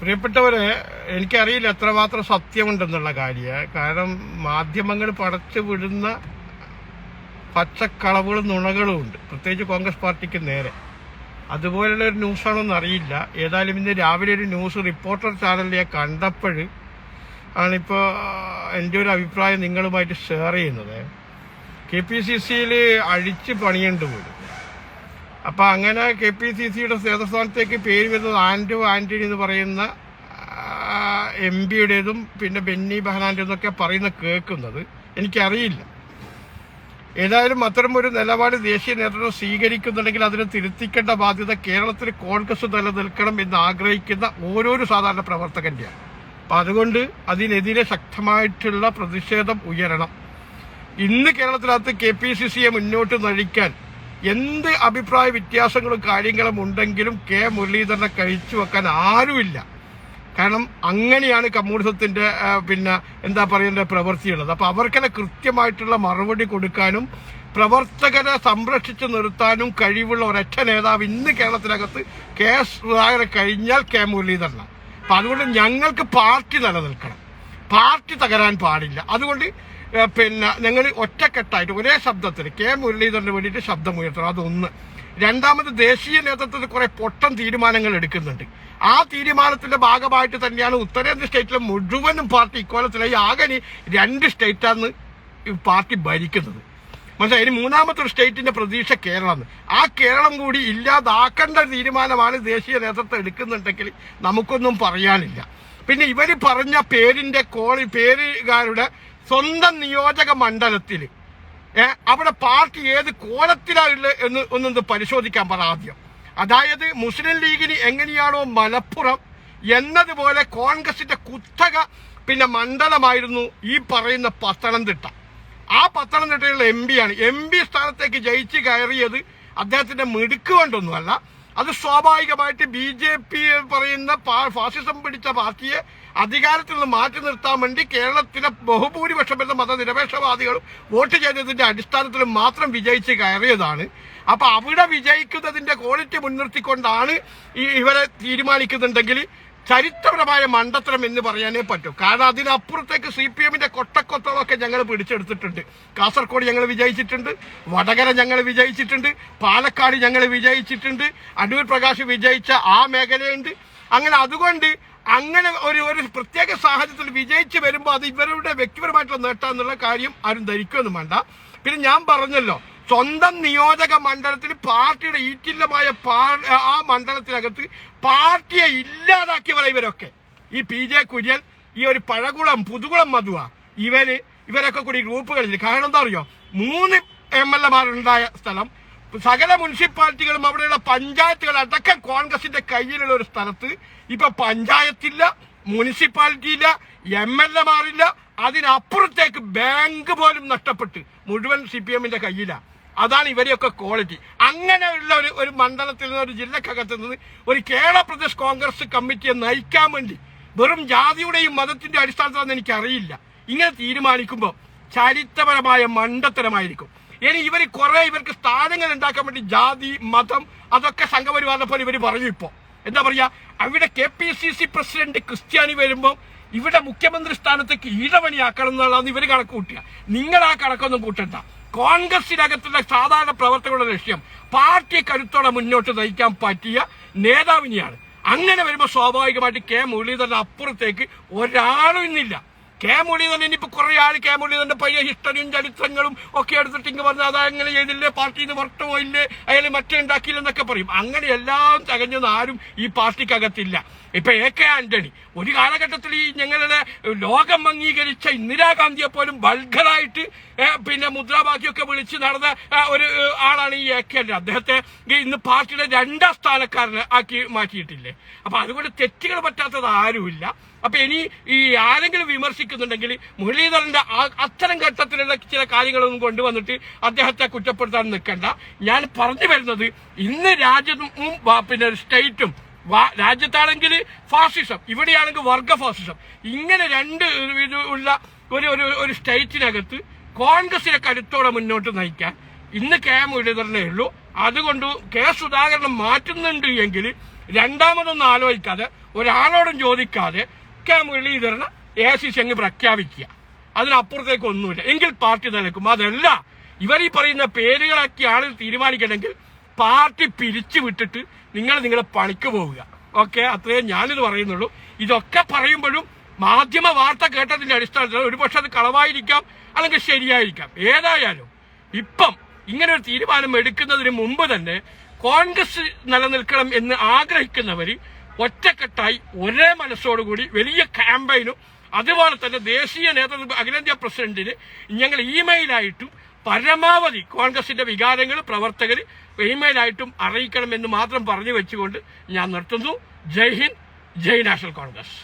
പ്രിയപ്പെട്ടവരെ എനിക്കറിയില്ല എത്രമാത്രം സത്യമുണ്ടെന്നുള്ള കാര്യം. കാരണം മാധ്യമങ്ങൾ പടച്ചു വിടുന്ന പച്ചക്കളവുകളും നുണകളും ഉണ്ട്. പ്രത്യേകിച്ച് കോൺഗ്രസ് പാർട്ടിക്ക് നേരെ. അതുപോലെയുള്ള ഒരു ന്യൂസാണോ അറിയില്ല. ഏതായാലും ഇന്ന് രാവിലെ ഒരു ന്യൂസ് റിപ്പോർട്ടർ ചാനലിലെ ഞാൻ കണ്ടപ്പോൾ ആണിപ്പോൾ എന്റെ ഒരു അഭിപ്രായം നിങ്ങളുമായിട്ട് ഷെയർ ചെയ്യുന്നത്. കെ പി സി സിയിൽ അഴിച്ച് പണിയേണ്ടി വരും. അപ്പൊ അങ്ങനെ കെ പി സി സിയുടെ നേതൃസ്ഥാനത്തേക്ക് പേര് വരുന്നത് ആൻഡ്രു ആന്റണി എന്ന് പറയുന്ന എം പിയുടേതും പിന്നെ ബെന്നി ബെഹനാന്റെതും ഒക്കെ പറയുന്ന കേൾക്കുന്നത് എനിക്കറിയില്ല. ഏതായാലും അത്തരം ഒരു നിലപാട് ദേശീയ നേതൃത്വം സ്വീകരിക്കുന്നുണ്ടെങ്കിൽ അതിന് തിരുത്തിക്കേണ്ട ബാധ്യത കേരളത്തിൽ കോൺഗ്രസ് നിലനിൽക്കണം എന്ന് ആഗ്രഹിക്കുന്ന ഓരോരോ സാധാരണ പ്രവർത്തകന്റെയാണ്. അപ്പൊ അതുകൊണ്ട് അതിനെതിരെ ശക്തമായിട്ടുള്ള പ്രതിഷേധം ഉയരണം. ഇന്ന് കേരളത്തിനകത്ത് കെ പി സി സിയെ മുന്നോട്ട് നയിക്കാൻ എന്ത് അഭിപ്രായ വ്യത്യാസങ്ങളും കാര്യങ്ങളും ഉണ്ടെങ്കിലും കെ മുരളീധരനെ കഴിച്ചു വെക്കാൻ ആരുമില്ല. കാരണം അങ്ങനെയാണ് കമ്മ്യൂണിസത്തിന്റെ പിന്നെ എന്താ പറയേണ്ട പ്രവൃത്തിയുള്ളത്. അപ്പൊ അവർക്കെന്നെ കൃത്യമായിട്ടുള്ള മറുപടി കൊടുക്കാനും പ്രവർത്തകരെ സംരക്ഷിച്ചു നിർത്താനും കഴിവുള്ള ഒരൊറ്റ നേതാവ് ഇന്ന് കേരളത്തിനകത്ത് കെ സുധാകരൻ കഴിഞ്ഞാൽ കെ മുരളീധരനാണ് അപ്പൊ അതുകൊണ്ട് ഞങ്ങൾക്ക് പാർട്ടി നിലനിൽക്കണം. പാർട്ടി തകരാൻ പാടില്ല. അതുകൊണ്ട് പിന്നെ നിങ്ങൾ ഒറ്റക്കെട്ടായിട്ട് ഒരേ ശബ്ദത്തിൽ കെ മുരളീധരന് വേണ്ടിയിട്ട് ശബ്ദമുയർത്തണം. അതൊന്ന്. രണ്ടാമത് ദേശീയ നേതൃത്വത്തിൽ കുറെ പൊട്ടൻ തീരുമാനങ്ങൾ എടുക്കുന്നുണ്ട്. ആ തീരുമാനത്തിന്റെ ഭാഗമായിട്ട് തന്നെയാണ് ഉത്തരേന്ത്യ സ്റ്റേറ്റിലെ മുഴുവനും പാർട്ടി ഇക്കോലത്തിലായി ആകെ രണ്ട് സ്റ്റേറ്റാണ് പാർട്ടി ഭരിക്കുന്നത്. മനസ്സിലായി? ഇനി മൂന്നാമത്തെ ഒരു സ്റ്റേറ്റിന്റെ പ്രതീക്ഷ കേരളമാണ് ആ കേരളം കൂടി ഇല്ലാതാക്കേണ്ട തീരുമാനമാണ് ദേശീയ നേതൃത്വം എടുക്കുന്നുണ്ടെങ്കിൽ നമുക്കൊന്നും പറയാനില്ല. പിന്നെ ഇവർ പറഞ്ഞ പേരിന്റെ കോളി പേരുകാരുടെ സ്വന്തം നിയോജക മണ്ഡലത്തിൽ. അവിടെ പാർട്ടി ഏത് കോലത്തിലാണുള്ളത് എന്ന് ഒന്നും പരിശോധിക്കാൻ പറ ആദ്യം. അതായത് മുസ്ലിം ലീഗിന് എങ്ങനെയാണോ മലപ്പുറം എന്നതുപോലെ കോൺഗ്രസിന്റെ കുത്തക പിന്നെ മണ്ഡലമായിരുന്നു ഈ പറയുന്ന പത്തനംതിട്ട. ആ പത്തനംതിട്ടയിലുള്ള എം ആണ്. എം പി സ്ഥാനത്തേക്ക് ജയിച്ച് കയറിയത് അദ്ദേഹത്തിന്റെ മിടുക്ക് കൊണ്ടൊന്നുമല്ല. അത് സ്വാഭാവികമായിട്ട് ബി ജെ പി പറയുന്ന ഫാസിസം പിടിച്ച പാർട്ടിയെ അധികാരത്തിൽ നിന്ന് മാറ്റി നിർത്താൻ വേണ്ടി കേരളത്തിലെ ബഹുഭൂരിപക്ഷം വരുന്ന മതനിരപേക്ഷവാദികളും വോട്ട് ചെയ്തതിന്റെ അടിസ്ഥാനത്തിൽ മാത്രം വിജയിച്ച് കയറിയതാണ്. അപ്പൊ അവിടെ വിജയിക്കുന്നതിന്റെ ക്വാളിറ്റി മുൻനിർത്തിക്കൊണ്ടാണ് ഈ ഇവരെ തീരുമാനിക്കുന്നുണ്ടെങ്കിൽ ചരിത്രപരമായ മണ്ടത്തരം എന്ന് പറയാനേ പറ്റൂ. കാരണം അതിനപ്പുറത്തേക്ക് സി പി എമ്മിന്റെ കൊട്ടക്കൊത്തളമൊക്കെ ഞങ്ങൾ പിടിച്ചെടുത്തിട്ടുണ്ട്. കാസർഗോഡ് ഞങ്ങൾ വിജയിച്ചിട്ടുണ്ട്. വടകര ഞങ്ങൾ വിജയിച്ചിട്ടുണ്ട്. പാലക്കാട് ഞങ്ങൾ വിജയിച്ചിട്ടുണ്ട്. അടൂർ പ്രകാശ് വിജയിച്ച ആ മേഖലയുണ്ട്. അങ്ങനെ അതുകൊണ്ട് അങ്ങനെ ഒരു ഒരു പ്രത്യേക സാഹചര്യത്തിൽ വിജയിച്ച് വരുമ്പോൾ അത് ഇവരുടെ വ്യക്തിപരമായിട്ടുള്ള നേട്ടം എന്നുള്ള കാര്യം ആരും ധരിക്കുമെന്നും വേണ്ട. പിന്നെ ഞാൻ പറഞ്ഞല്ലോ സ്വന്തം നിയോജക മണ്ഡലത്തിൽ പാർട്ടിയുടെ ഈറ്റില്ലമായ ആ മണ്ഡലത്തിനകത്ത് പാർട്ടിയെ ഇല്ലാതാക്കിയവരെ ഇവരൊക്കെ. ഈ പി ജെ കുര്യൻ ഈ ഒരു പഴകുളം പുതുകുളം മധുവ ഇവർ ഇവരൊക്കെ കൂടി ഗ്രൂപ്പുകളിൽ. കാരണം എന്താ അറിയോ? മൂന്ന് എം എൽ എമാരുണ്ടായ സ്ഥലം. സകല മുനിസിപ്പാലിറ്റികളും അവിടെയുള്ള പഞ്ചായത്തുകൾ അടക്കം കോൺഗ്രസിന്റെ കയ്യിലുള്ള ഒരു സ്ഥലത്ത്. ഇപ്പൊ പഞ്ചായത്തില്ല മുനിസിപ്പാലിറ്റി ഇല്ല എം എൽ എമാറില്ല അതിനപ്പുറത്തേക്ക് ബാങ്ക് പോലും നഷ്ടപ്പെട്ട് മുഴുവൻ സി പി എമ്മിന്റെ കയ്യിലാണ് അതാണ് ഇവരെയൊക്കെ ക്വാളിറ്റി അങ്ങനെയുള്ള ഒരു ഒരു മണ്ഡലത്തിൽ നിന്ന് ഒരു ജില്ലക്കകത്ത് നിന്ന് ഒരു കേരള പ്രദേശ് കോൺഗ്രസ് കമ്മിറ്റിയെ നയിക്കാൻ വേണ്ടി വെറും ജാതിയുടെയും മതത്തിന്റെ അടിസ്ഥാനത്തിലാണെന്ന് എനിക്ക് അറിയില്ല ഇങ്ങനെ തീരുമാനിക്കുമ്പോൾ ചരിത്രപരമായ മണ്ടത്തരമായിരിക്കും. ഇനി ഇവർ കുറെ ഇവർക്ക് സ്ഥാനങ്ങൾ ഉണ്ടാക്കാൻ വേണ്ടി ജാതി മതം അതൊക്കെ സംഘപരിവാറിനെ ഇവർ പറഞ്ഞു ഇപ്പോൾ എന്താ പറയുക അവിടെ K P C C president ക്രിസ്ത്യാനി വരുമ്പോൾ ഇവിടെ മുഖ്യമന്ത്രി സ്ഥാനത്തേക്ക് ഈഴവണിയാക്കണം എന്നുള്ളതാണ് ഇവർ കണക്ക് കൂട്ടുക. നിങ്ങൾ ആ കണക്കൊന്നും കൂട്ടണ്ട. കോൺഗ്രസിനകത്തുള്ള സാധാരണ പ്രവർത്തകരുടെ ലക്ഷ്യം പാർട്ടി കരുത്തോടെ മുന്നോട്ട് നയിക്കാൻ പറ്റിയ നേതാവിനെയാണ്. അങ്ങനെ വരുമ്പോൾ സ്വാഭാവികമായിട്ട് കെ മുരളീധരൻ അപ്പുറത്തേക്ക് ഒരാളും ഇന്നില്ല. കെ മുരളീധരൻ ഇനിയിപ്പോൾ കുറെ ആൾ കെ മുരളീധരന്റെ പഴയ ഹിസ്റ്ററിയും ചരിത്രങ്ങളും ഒക്കെ എടുത്തിട്ട് ഇങ്ങ് പറഞ്ഞാൽ അതാ അങ്ങനെ ചെയ്തില്ലേ പാർട്ടിയിൽ നിന്ന് പുറത്തു പോയില്ലേ അയാൾ മറ്റേ ഉണ്ടാക്കിയില്ലെന്നൊക്കെ പറയും. അങ്ങനെ എല്ലാം തികഞ്ഞൊന്നും ആരും ഈ പാർട്ടിക്കകത്തില്ല. ഇപ്പൊ എ കെ ആന്റണി ഒരു കാലഘട്ടത്തിൽ ഈ ഞങ്ങളുടെ ലോകം അംഗീകരിച്ച ഇന്ദിരാഗാന്ധിയെ പോലും ബൾഗറായിട്ട് പിന്നെ മുദ്രാവാക്യമൊക്കെ വിളിച്ച് നടന്ന ഒരു ആളാണ് ഈ എ കെ അദ്ദേഹത്തെ ഇന്ന് പാർട്ടിയുടെ രണ്ടാം സ്ഥാനക്കാരനെ ആക്കി മാറ്റിയിട്ടില്ലേ. അപ്പൊ അതുകൊണ്ട് തെറ്റുകൾ പറ്റാത്തത് ആരുമില്ല. അപ്പൊ ഇനി ഈ ആരെങ്കിലും വിമർശിക്കുന്നുണ്ടെങ്കിൽ മുരളീധരന്റെ അത്തരം ഘട്ടത്തിലുള്ള ചില കാര്യങ്ങളൊന്നും കൊണ്ടുവന്നിട്ട് അദ്ദേഹത്തെ കുറ്റപ്പെടുത്താൻ നിൽക്കണ്ട. ഞാൻ പറഞ്ഞു വരുന്നത് ഇന്ന് രാജ്യവും പിന്നെ സ്റ്റേറ്റും രാജ്യത്താണെങ്കിൽ ഫാസിസം ഇവിടെയാണെങ്കിൽ വർഗ ഫാസിസം. ഇങ്ങനെ രണ്ട് ഉള്ള ഒരു ഒരു സ്റ്റേറ്റിനകത്ത് കോൺഗ്രസിനെ കരുത്തോടെ മുന്നോട്ട് നയിക്കാൻ ഇന്ന് കെ മുരളീധരനേ ഉള്ളൂ. അതുകൊണ്ട് കെ സുധാകരൻ മാറ്റുന്നുണ്ട് എങ്കിൽ രണ്ടാമതൊന്നും ആലോചിക്കാതെ ഒരാളോടും ചോദിക്കാതെ കെ മുരളീധരന് എ സി സി അങ്ങ് പ്രഖ്യാപിക്കുക. അതിനപ്പുറത്തേക്ക് ഒന്നുമില്ല. എങ്കിൽ പാർട്ടി നിലക്കും അതല്ല ഇവർ ഈ പറയുന്ന പേരുകളൊക്കെയാണ് തീരുമാനിക്കണമെങ്കിൽ പാർട്ടി പിരിച്ചു വിട്ടിട്ട് നിങ്ങൾ നിങ്ങളെ പണിക്ക് പോവുക. ഓക്കെ? അത്രയും ഞാനിത് പറയുന്നുള്ളൂ. ഇതൊക്കെ പറയുമ്പോഴും മാധ്യമ വാർത്ത കേട്ടതിന്റെ അടിസ്ഥാനത്തിൽ ഒരുപക്ഷെ അത് കളവായിരിക്കാം അല്ലെങ്കിൽ ശരിയായിരിക്കാം. ഏതായാലും ഇപ്പം ഇങ്ങനെ ഒരു തീരുമാനം എടുക്കുന്നതിന് മുമ്പ് തന്നെ കോൺഗ്രസ് നിലനിൽക്കണം എന്ന് ആഗ്രഹിക്കുന്നവർ ഒറ്റക്കെട്ടായി ഒരേ മനസ്സോടുകൂടി വലിയ ക്യാമ്പയിനും അതുപോലെ തന്നെ ദേശീയ നേതൃത്വ അഖിലേന്ത്യാ പ്രസിഡന്റിന് ഞങ്ങൾ ഇമെയിലായിട്ടും പരമാവധി കോൺഗ്രസിന്റെ വികാരങ്ങൾ പ്രവർത്തകർ ഇമെയിലായിട്ടും അറിയിക്കണമെന്ന് മാത്രം പറഞ്ഞു വെച്ചുകൊണ്ട് ഞാൻ നിർത്തുന്നു. Jai Hind Jai National Congress.